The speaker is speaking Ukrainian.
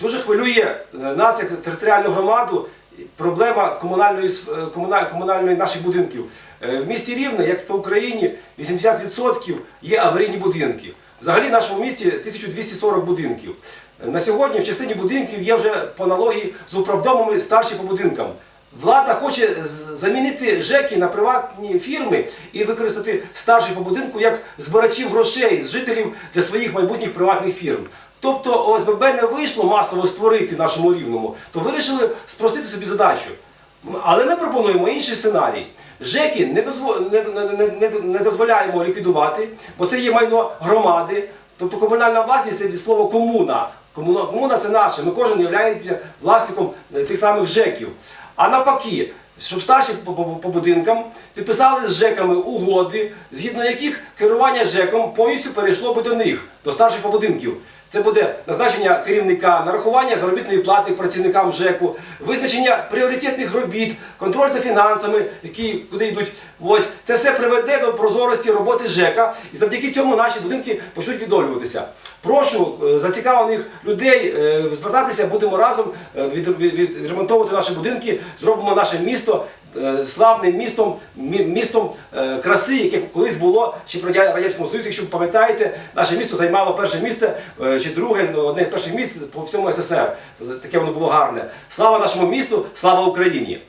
Дуже хвилює е, нас як територіальну громаду проблема комунальної, е, комуна- комунальної наших будинків. Е, В місті Рівне, як по Україні, 80% є аварійні будинки. Взагалі в нашому місті 1240 будинків. На сьогодні в частині будинків є вже по аналогії з управдомами старші по будинкам. Влада хоче замінити ЖЕКи на приватні фірми і використати старших по будинку як збирачів грошей з жителів для своїх майбутніх приватних фірм. Тобто ОСББ не вийшло масово створити нашому рівному, то вирішили спростити собі задачу. Але ми пропонуємо інший сценарій. ЖЕКи не, дозво- не, не, не, не, дозволяємо ліквідувати, бо це є майно громади. Тобто комунальна власність це від слова комуна. Комуна, комуна це наше. Ми кожен є власником е, тих самих ЖЕКів. А навпаки, щоб старші по, по, по будинкам підписали з ЖЕКами угоди, згідно яких керування ЖЕКом повністю перейшло би до них, до старших по будинків. Це буде назначення керівника, нарахування заробітної плати працівникам ЖЕКу, визначення пріоритетних робіт, контроль за фінансами, які куди йдуть. Ось це все приведе до прозорості роботи ЖЕКа, і завдяки цьому наші будинки почнуть відновлюватися. Прошу е, зацікавлених людей е, звертатися, будемо разом е, від- від- відремонтовувати наші будинки, зробимо наше місто славним містом, містом е, краси, яке колись було ще в Радянському Союзі. Якщо ви пам'ятаєте, наше місто займало перше місце е, чи друге, ну, одне з перших місць по всьому СССР. Таке воно було гарне. Слава нашому місту, слава Україні!